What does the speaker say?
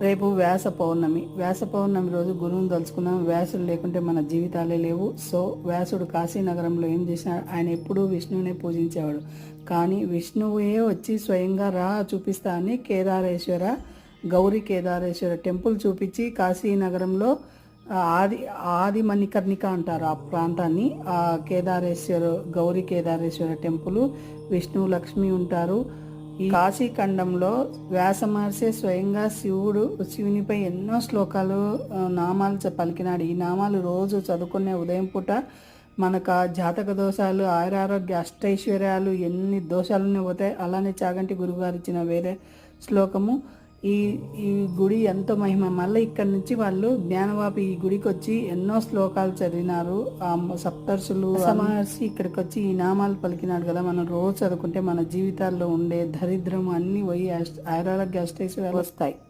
రేపు వ్యాస పౌర్ణమి. వ్యాస పౌర్ణమి రోజు గురువుని తలుచుకున్నాం. వ్యాసుడు లేకుంటే మన జీవితాలే లేవు. సో వ్యాసుడు కాశీనగరంలో ఏం చేసినాడు ఆయన ఎప్పుడూ విష్ణువునే పూజించేవాడు. కానీ విష్ణువే వచ్చి స్వయంగా రా చూపిస్తా అని కేదారేశ్వర గౌరీ కేదారేశ్వర టెంపుల్ చూపించి కాశీనగరంలో ఆది ఆది మణికర్ణిక అంటారు ఆ ప్రాంతాన్ని. ఆ కేదారేశ్వర గౌరీ కేదారేశ్వర టెంపుల్ విష్ణు లక్ష్మి ఉంటారు. ఈ కాశీ ఖండంలో స్వయంగా శివుడు శివునిపై ఎన్నో శ్లోకాలు నామాలు పలికినాడు. ఈ నామాలు రోజు చదువుకునే ఉదయం పూట మనకు ఆ జాతక దోషాలు ఆయురారోగ్య అష్టైశ్వర్యాలు ఎన్ని దోషాలన్నీ పోతాయి అలానే చాగంటి గురుగారు ఇచ్చిన వేరే శ్లోకము. ఈ ఈ గుడి ఎంతో మహిమ? మళ్ళీ ఇక్కడ నుంచి వాళ్ళు జ్ఞానవాపి ఈ గుడికి వచ్చి ఎన్నో శ్లోకాలు చదివినారు. ఆ సప్తర్షులు మహర్షి ఇక్కడికి వచ్చి ఈ నామాలు పలికినాడు కదా. మనం రోజు చదువుకుంటే మన జీవితాల్లో ఉండే దరిద్రం అన్ని పోయి అష్ట- ఆయురారోగ్య అష్టైశ్వర్యాలు వస్తాయి.